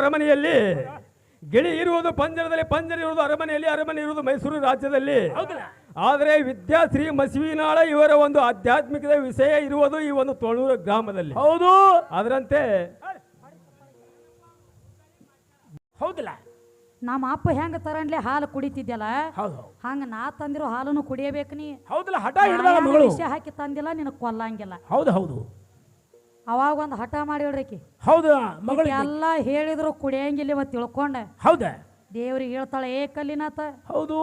ಅರಮನೆಯಲ್ಲಿ ಗಿಳಿ ಇರುವುದು ಪಂಜರದಲ್ಲಿ ಪಂಜರ ಇರುವುದು ಅರಮನೆಯಲ್ಲಿ ಅರಮನೆ ಇರುವುದು ಮೈಸೂರು ರಾಜ್ಯದಲ್ಲಿ. ಆದರೆ ವಿದ್ಯಾಶ್ರೀ ಮಸಿವಿನಾಳ ಇವರ ಒಂದು ಆಧ್ಯಾತ್ಮಿಕದ ವಿಷಯ ಇರುವುದು ಈ ಒಂದು ತೊಳೂರು ಗ್ರಾಮದಲ್ಲಿ. ಹೌದು. ಅದರಂತೆ ಹೌದಿಲ್ಲ. ನಮ್ಮ ಅಪ್ಪ ಹೆಂಗ ತರನ್ಲೆ ಹಾಲು ಕುಡಿತಿದ್ಯಲ್ಲ? ಹೌದು. ಹಂಗ ನಾ ತಂದಿರೋ ಹಾಲನ್ನು ಕುಡಿಯಬೇಕು ನೀ. ಹೌದಲ್ಲ ಹಠ ವಿಷಯ ಹಾಕಿ ತಂದಿಲ್ಲ ನಿನಗೆ ಕೊಲ್ಲಂಗಿಲ್ಲ. ಹೌದು ಹೌದು. ಅವಾಗ ಒಂದು ಹಠ ಮಾಡಿ ಹೇಳ್ರಿಕಿ ಹೌದು ಮಗಳು ಎಲ್ಲ ಹೇಳಿದ್ರು ಕುಡಿಯಂಗಿಲ್ಲ ಮತ್ತೆ ತಿಳ್ಕೊಂಡೆ. ಹೌದ? ದೇವ್ರಿಗೆ ಹೇಳ್ತಾಳೆ ಏ ಕಲ್ಲಿನಾತ ಹೌದು.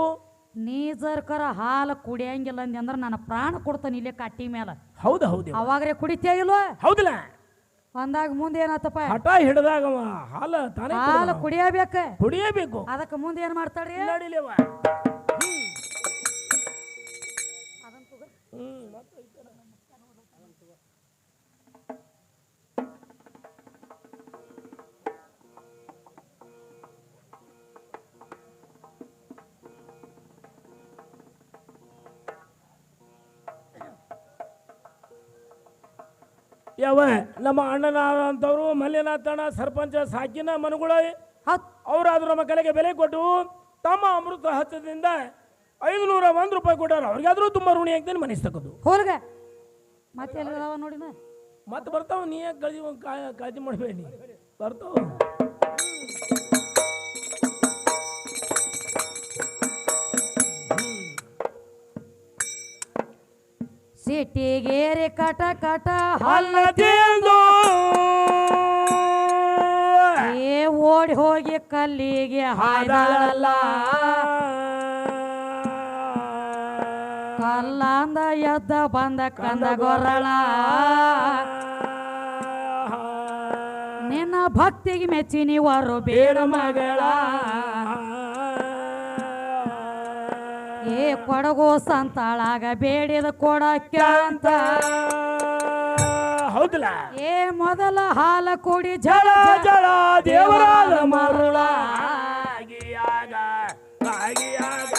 ನೀ ಜರ್ಕರ ಹಾಲು ಕುಡಿಯಂಗಿಲ್ಲ ಅಂದಿ ಅಂದ್ರೆ ನನ್ನ ಪ್ರಾಣ ಕೊಡ್ತಾನೆ ಇಲ್ಲೇ ಕಟ್ಟಿ ಮೇಲೆ ಹೌದು ಹೌದು. ಅವಾಗ್ರೆ ಕುಡಿತೇ ಇಲ್ವ? ಹೌದಲ್ಲ. ಅಂದಾಗ ಮುಂದೆ ಏನಾತಪ್ಪ? ಹಠ ಹಿಡ್ದಾಗ ಹಾಲು ತಾನೇ ಹಾಲು ಕುಡಿಯಬೇಕ. ಕುಡಿಯಬೇಕು. ಅದಕ್ಕೆ ಮುಂದೆ ಏನ್ ಮಾಡ್ತಾಳ್ರಿ? ನಡಿಲೇವ. ಯಾವ ನಮ್ಮ ಅಣ್ಣನಾದಂಥವ್ರು ಮಲ್ಲಿನಾಥಣ್ಣ ಸರ್ಪಂಚ ಸಾಕಿನ ಮನುಗಳ ಅವರಾದ್ರೂ ನಮ್ಮ ಕಲೆಗೆ ಬೆಲೆ ಕೊಟ್ಟು ತಮ್ಮ ಅಮೃತ ಹತ್ತದಿಂದ ಐದು ನೂರ ಒಂದು ರೂಪಾಯಿ ಕೊಟ್ಟಾರ. ಅವ್ರಿಗಾದ್ರೂ ತುಂಬಾ ಋಣಿ ಆಗ್ತೇನೆ ಮನಿಸ್ತಕ್ಕದ್ದು ಹೋಲ್ಗ. ಮತ್ತೆ ನೋಡಿ ಮತ್ತೆ ಬರ್ತಾವ ನೀ ಯಾಕೆ ಕಾಳಜಿ ಕಾಳಜಿ ಮಾಡಬೇಡಿ. ಬರ್ತಾವ. ಸಿಟಿಗೇರಿ ಕಟ ಕಟ ಹಲ್ಲ ತಿಂದು. ಏ ಓಡಿ ಹೋಗಿ ಕಲ್ಲಿಗೆ ಹಾಡಲ್ಲ ಕಲ್ಲಂದ ಎದ್ದ ಬಂದ ಕಂದ ಗೊರಳ. ನಿನ್ನ ಭಕ್ತಿಗೆ ಮೆಚ್ಚಿನಿ ವರು ಬೇಡ ಮಗಳ. ಏ ಕೊಡಗೋ ಸಂತಾಳಾಗ ಬೇಡಿದ ಕೊಡಕ್ಕೆ ಅಂತ. ಹೌದಲ್ಲ. ಏ ಮೊದಲ ಹಾಲ ಕುಡಿ ಜಳ ಜಳ ದೇವರಾದ ಮರುಳ. ಆಗಿಯಾಗ ಆಗಿಯಾಗ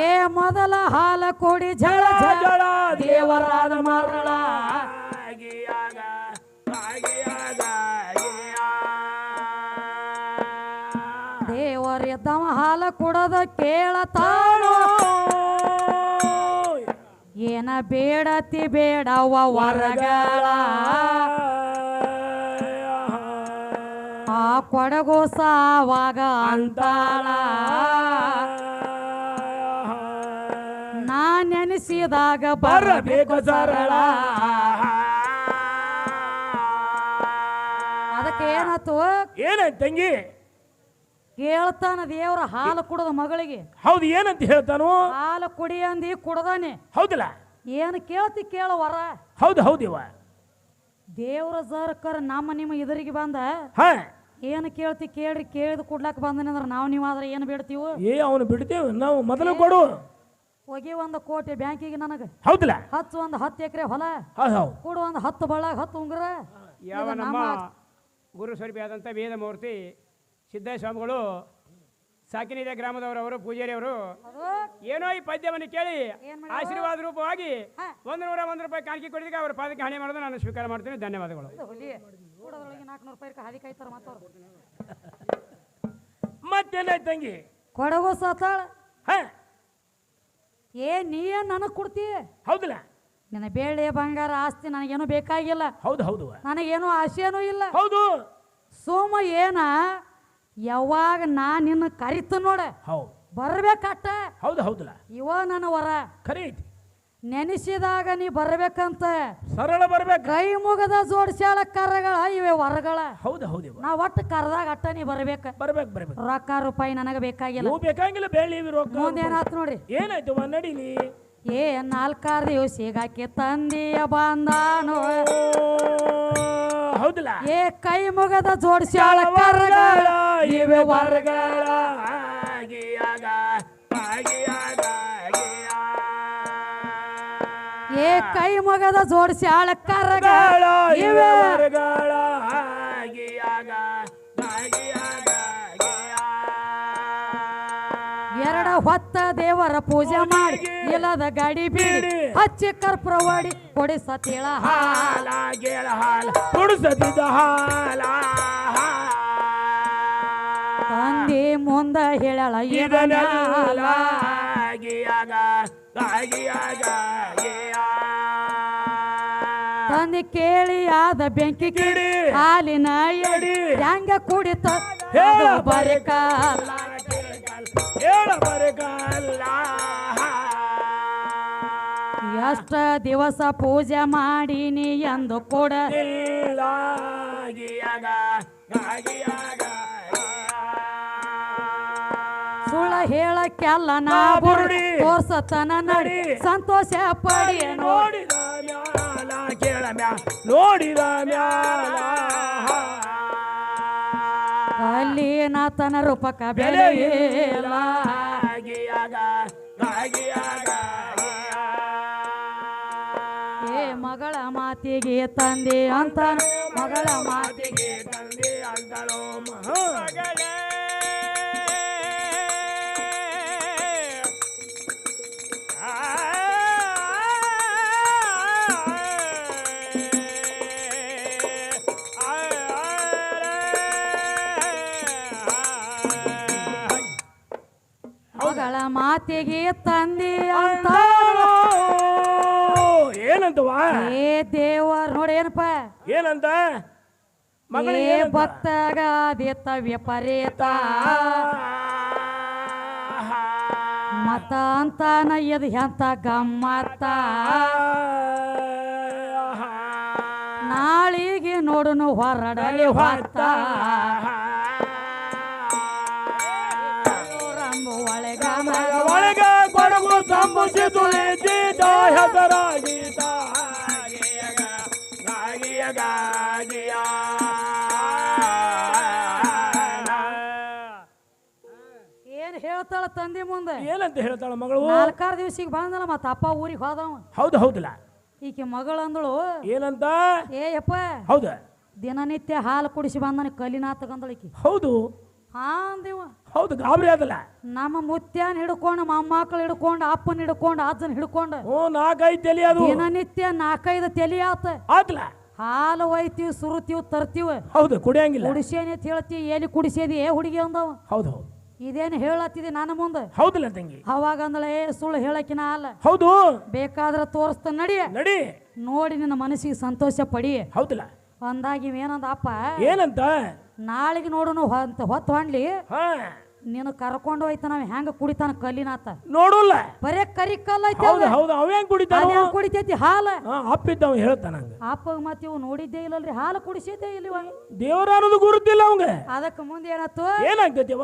ಏ ಮೊದಲ ಹಾಲ ಕೊಡಿ ಜಳ ಜಳ ದೇವರಾದ ಮರುಳ. ದೇವರಿದ್ದವ ಹಾಲ ಕೊಡದ ಕೇಳತಾಳು. ಏನ ಬೇಡತಿ ಬೇಡವ ವರಗಳ. ಆ ಕೊಡಗೋ ಸಾವಾಗ ಅಂತಾಳ. ನಾ ನೆನೆಸಿದಾಗ ಬರಬೇಕು ಸರಳ. ಅದಕ್ಕೆ ಏನಂತ ತಂಗಿ? ಕೇಳ್ತಾನ ದೇವರ ಹಾಲು ಕುಡದ ಮಗಳಿಗೆ. ಹೌದು ಏನಂತ ಹೇಳ್ತಾನು? ಹಾಲು ಕುಡಿ ಅಂದಿ ಕುಡದಾನೆ. ಹೌದಲ್ಲ? ಏನು ಕೇಳ್ತಿ ಕೇಳ ವರ. ಹೌದು ಹೌದಿವ ದೇವರ ಜರ್ಕರ್ ನಮ್ಮ ನಿಮ್ಮ ಇದರಿಗೆ ಬಂದ. ಹಾ. ಏನು ಕೇಳ್ತಿ ಕೇಳ್ರಿ ಕೇಳಿದ ಕೊಡ್ಲಾಕ ಬಂದನೆ ಅಂದ್ರೆ ನಾವು ನೀವು ಆದ್ರೆ ಏನು ಬಿಡ್ತೀವೋ? ಏ ಅವನು ಬಿಡ್ತೀವಿ ನಾವು ಮೊದಲು ಕೊಡು. ಹೋಗಿ ಒಂದು ಕೋಟಿ ಬ್ಯಾಂಕಿಗೆ ನನಗೆ. ಹೌದಲ್ಲ? ಹತ್ತು ಒಂದು ಹತ್ತು ಎಕರೆ ಹೊಲ. ಹೌದು ಹೌದು. ಕೊಡು ಒಂದು ಹತ್ತು ಬಳ್ಳಾಗ ಹತ್ತು ಉಂಗುರ. ಯಾವ ನಮ್ಮ ಗುರು ಗುರು ಸ್ವರೂಪಿಯಾದಂಥ ವೇದಮೂರ್ತಿ ಸಿದ್ದೇಶ್ವರ ಸ್ವಾಮಿಗಳು ಸಾಕಿನಿದೆ ಗ್ರಾಮದವರವರು ಪೂಜಾರಿಯವರು ಏನೋ ಈ ಪದ್ಯವನ್ನು ಕೇಳಿ ಆಶೀರ್ವಾದ ರೂಪವಾಗಿ. ಒಂದು ನೂರ ಒಂದು ರೂಪಾಯಿ ಕಾಣಿಕೆ ಕೊಡಿದಕ್ಕೆ ಅವರ ಪಾದಕ್ಕೆ ಹಣೆ ಮಾಡೋದು ನಾನು ಸ್ವೀಕಾರ ಮಾಡ್ತೀನಿ. ಧನ್ಯವಾದಗಳು. ಮತ್ತೇನಾಯ್ತು ತಂಗಿ? ಕೊಡಗು ಸತ್ತಾಳ. ಹಾ. ಏ ನೀ ನನಗೆ ಕೊಡ್ತಿ? ಹೌದಲ್ಲ. ನಿನ್ನ ಬೇಳೆ ಬಂಗಾರ ಆಸ್ತಿ ನನಗೇನು ಬೇಕಾಗಿಲ್ಲ. ಹೌದು ಹೌದು. ನನಗೇನು ಆಸೆನೂ ಇಲ್ಲ. ಹೌದು. ಸೋಮ ಏನ ಯಾವಾಗ ನಾ ನಿನ್ನ ಕರಿತ ನೋಡ ಹೌದು. ಬರ್ಬೇಕಟ್ಟ? ಹೌದು ಹೌದಲ್ಲ? ಇವ ನನ್ನ ವರ. ಖರೆ ಐತಿ. ನೆನೆಸಿದಾಗ ನೀ ಬರ್ಬೇಕಂತ. ಸರಳ ಬರ್ಬೇಕು. ಕೈ ಮುಗದ ಜೋಡಿಸ್ಯಾಳ ಕರಗಳ ಇವೆ ವರಗಳ. ಹೌದು ಹೌದು ನಾ ಒಟ್ಟು ಕರ್ದಾಗ ಅಟ್ಟ ನೀ ಬರ್ಬೇಕ. ಬರ್ಬೇಕು ಬರ್ಬೇಕು. ರೊಕ್ಕ ರೂಪಾಯಿ ನನಗೆ ಬೇಕಾಗಿಲ್ಲ. ನೀವು ಬೇಕಾಗಿಲ್ಲ ಬೇಳಿ ರೊಕ್ಕ. ಮುಂದೇನಾತ್ ನೋಡ್ರಿ? ಏನಾಯ್ತು ನಡೀಲಿ? ಏ ನಾಲ್ಕಾರು ದಿವಸಿಗಾಕಿ ತಂದಿಯ ಬಂದಾನು. ಹೌದಲ್ಲ? ಏ ಕೈ ಮುಗದ ಜೋಡಿಸ್ಯಾಳ ಕರಗಳ ಇವೆ ವರ್ಗಳ ಆಗಿಯಾಗ ಆಗಿಯಾಗ ಆಗಿಯಾ. ಏ ಕೈ ಮುಗದ ಜೋಡಿಸ್ಯಾಳ ಕರಗಳ ಗಳ ಇವೆ ಇವೆ ವರ್ಗಳ ಆಗಿಯಾಗ ಆಗಿಯಾಗ ಹೊತ್ತ ದೇವರ ಪೂಜೆ ಮಾಡಿ ಇಲ್ಲದ ಗಾಡಿ ಬೀಡಿ ಹಚ್ಚಿ ಕರ್ಪೂರವಾಡಿ ಕೊಡಿ ಸತಿಳ ಹಾಲ. ಗೇಳ ಹಾಲ ತಂದಿ ಮುಂದ ಹೇಳಳ ಇದನ್ನೆಲ್ಲ ಗಿಯಾಗ ಗಿಯಾಗ ತಂದಿ ಕೇಳಿ ಆದ ಬೆಂಕಿ ಕಿಡಿ. ಹಾಲಿನ ಎಡಿ ಹೆಂಗ ಕುಡಿತ? ಬರಿಕ ಹೇಳ ಬರಗಲ್ಲ ಎಷ್ಟ ದಿವಸ ಪೂಜೆ ಮಾಡೀನಿ ಎಂದು ಕೂಡ ಸುಳ್ಳ ಹೇಳಕ್ಕೆಲ್ಲ ನಾ ಬುರುಡಿ ತೋರ್ಸತನ ನಡಿ. ಸಂತೋಷ ಪಡಿ ನೋಡಿ. ನೋಡಿದ ಮ್ಯಾಲ ಕೇಳ ಮ್ಯಾ ನೋಡಿದ ಮ್ಯಾಲ. ಅಲ್ಲಿ ನಾತನ ರೂಪಕ ಬೆಲೆ ಇಲ್ಲ. ಗಿಯಾಗ ಗಿಯಾಗ ಏ ಮಗಳ ಮಾತಿಗೆ ತಂದೆ ಅಂತ ಮಗಳ ಮಾತಿಗೆ ತಂದೆ ಅಂತ ಮಗಳೇ. ಮಾತಿಗೆ ತಂದೆ ಅಂತ. ಏನಂತವಾ ಏ ದೇವ ನೋಡಿ ಏನಪ್ಪ. ಏನಂತ ಮಗಳೇ ಏ ಭಕ್ತಗಾದಿತ ವಿಪರೀತ ಮತ ಅಂತ ನಯ್ಯದ ಎಂತ ಗಮ್ಮತ್ತ. ನಾಳಿಗೆ ನೋಡುನು ಹೊರಡಲಿ ಹೊತ್ತ. ತಂದೆ ಮುಂದೆ. ಏನಂತ ಹೇಳ್ತಾಳ ಮಗಳು? ನಾಲ್ಕಾರು ದಿವಸಿಗೆ ಬಂದಲ್ಲ ಮತ್ತ ಅಪ್ಪ ಊರಿಗೆ ಹೋದವ. ಹೌದು ಹೌದಲ್ಲ. ಈಕೆ ಮಗಳಂದಳು. ಏನಂತ? ಏ ಯಪ್ಪ. ಹೌದ. ದಿನನಿತ್ಯ ಹಾಲು ಕುಡಿಸಿ ಬಂದನ ಕಲಿನಾ ಗಂದಳಿಕೆ ಹೌದು. ಹಾ ಅಂದಿವ. ಹೌದು ಗಾಬರಿ ಆದಲ್ಲ. ನಮ್ಮ ಮುತ್ಯನ್ ಹಿಡ್ಕೊಂಡು ಮೊಮ್ಮಕ್ಕಳು ಹಿಡ್ಕೊಂಡು ಅಪ್ಪನ ಹಿಡ್ಕೊಂಡು ಅಜ್ಜನ ಹಿಡ್ಕೊಂಡು. ಓ ನಾಲ್ಕೈದು ತಲೆ ಅದು. ದಿನನಿತ್ಯ ನಾಲ್ಕೈದು ತಲಿ ಆತ. ಆತ್ಲ. ಹಾಲು ಒಯ್ತೀವಿ ಸುರುತೀವಿ ತರ್ತೀವಿ. ಹೌದು ಕುಡಿಯಂಗಿಲ್ಲ. ಕುಡಿಸೇನಿ ಅಂತ ಹೇಳ್ತೀವಿ ಎಲ್ಲಿ ಕುಡಿಸೇದಿ ಏ ಹುಡುಗಿ ಅಂದವ. ಹೌದು ಹೌದು. ಇದೇನು ಹೇಳತ್ತಿದೆ ನನ್ನ ಮುಂದೆ? ಹೌದಲ್ಲ ತಂಗಿ. ಅವಾಗ ಅಂದಳ ಏ ಸುಳ್ಳು ಹೇಳಕಿನ ಅಲ್ಲ. ಹೌದು. ಬೇಕಾದ್ರೆ ತೋರಿಸ್ತ ನಡಿ. ನಡಿ. ನೋಡಿ ನಿನ್ನ ಮನಸ್ಸಿಗೆ ಸಂತೋಷ ಪಡಿ. ಹೌದಲ್ಲ. ಅಂದಾಗ ಇವೇನಂದ ಅಪ್ಪ? ಏನಂತ? ನಾಳೆಗೆ ನೋಡೋಣ ಹೊತ್ತು ಹೊತ್ತು ಹೊಂಡ್ಲಿ ನೀನು ಕರ್ಕೊಂಡು ಹೋಯ್ತ ನಾವ್ ಹೆಂಗ ಕುಡಿತಾನ ಕಲ್ಲಿನಾತ? ನೋಡಲ್ಲ. ಬರೇ ಕರಿ ಕಲ್ಲ ಐತಿ ಹೌದು ಅವ ಹೆಂಗ್ ಕುಡಿತಾನ? ಕುಡಿತೈತಿ? ಹಾಲ. ಅಪ್ಪ ಇದ್ದವ ಹೇಳ್ತಾನ ಅಪ್ಪ ಮತ್ ಇವ್ ಇವು ನೋಡಿದ್ದೇ ಇಲ್ಲಲ್ರಿ ಹಾಲು ಕುಡಿಸಿದ್ದೇ ಇಲ್ಲ ದೇವರ ಅನ್ನೋದು ಗುರುತಿಲ್ಲ ಅವಂಗ. ಅದಕ್ಕೆ ಮುಂದೆ ಏನಾಯ್ತು ಏನಾಗ್ತೈತಿ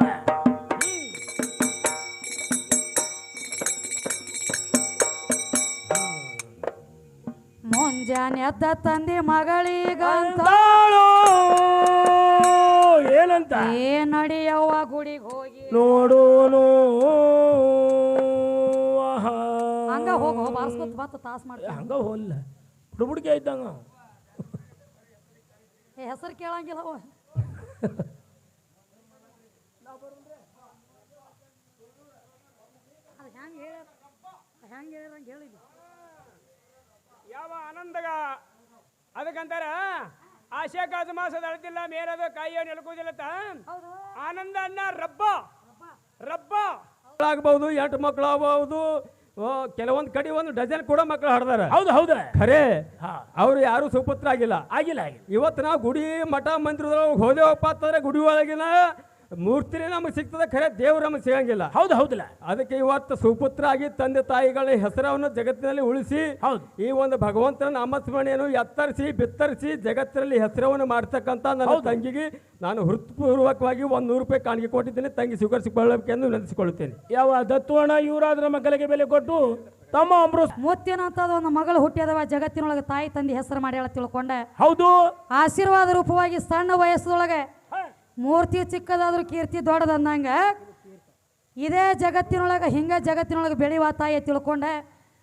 ಮುಂಜಾನೆ ಎದ್ದ ತಂದೆ ಮಗಳಿಗಂತ. ಅಂತಾಳೋ ಏನಂತ? ಏ ನಡಿಯವ್ವ ಗುಡಿಗೆ ಹೋಗಿ. ನೋಡೋನು ಆಹಾ. ಹಂಗ ಹೋಗ ಬಾರ್ಸ್ಕೊತ ಬತ್ತ ತಾಸ್ ಮಾಡ್ತೀನಿ ಹಂಗ ಹೋಲ್ಲ ಹುಡುಬುಡಿಕೆ ಇದ್ದಂಗ ಅವ. ಏ ಹೆಸರು ಕೇಳಂಗಿಲ್ಲ ಅವ ಅದು ಹೆಂಗೆ ಹೇಳ ಹೆಂಗೆ ಹೇಳಿರಂಗೆ ಹೇಳಿದ್ವಿ. ಯಾವ ಆನಂದಗ? ಅದಕ್ಕಂತಾರ ಆಶೆ ಕಾದು ಮಾಸದ ಅಳತಿಲ್ಲ ಮೇಲದು ಕಾಯಿಯ ಹೌದು. ಆನಂದ ಅನ್ನ ರಬ್ಬ. ರಬ್ಬ. ಆಗ್ಬಹುದು ಎಂಟು ಮಕ್ಕಳು ಆಗಬಹುದು ಕೆಲವೊಂದು ಕಡೆ ಒಂದು ಡಜನ್ ಕೂಡ ಮಕ್ಕಳು ಹಾಡ್ದಾರ. ಹೌದು ಹೌದ. ಖರೆ. ಹಾ. ಅವ್ರು ಯಾರು ಸುಪುತ್ರ ಆಗಿಲ್ಲ. ಆಗಿಲ್ಲ ಆಗಿಲ್ಲ. ಇವತ್ತು ನಾವು ಗುಡಿ ಮಠ ಮಂದಿರದೊಳಗೆ ಹೋದೇವಪ್ಪ ಅಂತಂದ್ರೆ ಗುಡಿ ಒಳಗಿನ ಮೂರ್ತಿನೇ ನಮಗೆ ಸಿಗ್ತದೆ ಖರೆ ದೇವ್ರು ನಮಗೆ ಸಿಗಂಗಿಲ್ಲ. ಹೌದು ಹೌದಿಲ್ಲ. ಅದಕ್ಕೆ ಇವತ್ತು ಸುಪುತ್ರ ಆಗಿ ತಂದೆ ತಾಯಿಗಳ ಹೆಸರನ್ನು ಜಗತ್ತಿನಲ್ಲಿ ಉಳಿಸಿ ಹೌದು. ಈ ಒಂದು ಭಗವಂತನ ನಾಮಸ್ಮರಣೆಯನ್ನು ಎತ್ತರಿಸಿ ಬಿತ್ತರಿಸಿ ಜಗತ್ತಿನಲ್ಲಿ ಹೆಸರವನ್ನು ಮಾಡ್ತಕ್ಕಂಥ ನನ್ನ ತಂಗಿಗೆ ನಾನು ಹೃತ್ಪೂರ್ವಕವಾಗಿ ಒಂದು ನೂರು ರೂಪಾಯಿ ಕಾಣಿಕೆ ಕೊಟ್ಟಿದ್ದೇನೆ. ತಂಗಿ ಸ್ವೀಕರಿಸಿಕೊಳ್ಳಬೇಕೆಂದು ನೆನೆಸಿಕೊಳ್ಳುತ್ತೇನೆ. ಯಾವ ದತ್ತುವಣ ಇವರಾದ್ರ ಮಗಳಿಗೆ ಬೆಲೆ ಕೊಟ್ಟು ತಮ್ಮ ಅಮೃತ ಮುತ್ತಿನಂತದ ಒಂದು ಮಗಳು ಹುಟ್ಟಿದವ ಜಗತ್ತಿನೊಳಗೆ ತಾಯಿ ತಂದೆ ಹೆಸರು ಮಾಡ್ಯಾಳ ತಿಳ್ಕೊಂಡೆ. ಹೌದು. ಆಶೀರ್ವಾದ ರೂಪವಾಗಿ ಸಣ್ಣ ವಯಸ್ಸದೊಳಗೆ. ಮೂರ್ತಿ ಚಿಕ್ಕದಾದ್ರೂ ಕೀರ್ತಿ ದೊಡ್ಡದಂದಂಗ ಇದೇ ಜಗತ್ತಿನೊಳಗೆ ಹಿಂಗ ಜಗತ್ತಿನೊಳಗೆ ಬೆಳೆಯುವ ತಾಯಿ ತಿಳ್ಕೊಂಡೆ.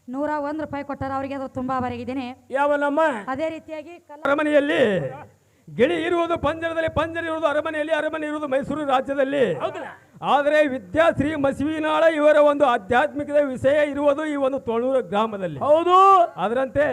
ನೂರ ಒಂದು ರೂಪಾಯಿ ಕೊಟ್ಟಾರ ಅವರಿಗೆ ಅದು ತುಂಬಾ ಬರಗಿದ್ದೀನಿ ಯಾವನಮ್ಮ? ಅದೇ ರೀತಿಯಾಗಿ ಅರಮನೆಯಲ್ಲಿ ಗಿಳಿ ಇರುವುದು ಪಂಜರದಲ್ಲಿ ಪಂಜರ ಇರುವುದು ಅರಮನೆಯಲ್ಲಿ ಅರಮನೆ ಇರುವುದು ಮೈಸೂರು ರಾಜ್ಯದಲ್ಲಿ. ಆದರೆ ವಿದ್ಯಾಶ್ರೀ ಮಸಿವಿನಾಳ ಇವರ ಒಂದು ಆಧ್ಯಾತ್ಮಿಕದ ವಿಷಯ ಇರುವುದು ಈ ಒಂದು ತೊಳೂರು ಗ್ರಾಮದಲ್ಲಿ. ಹೌದು. ಅದರಂತೆ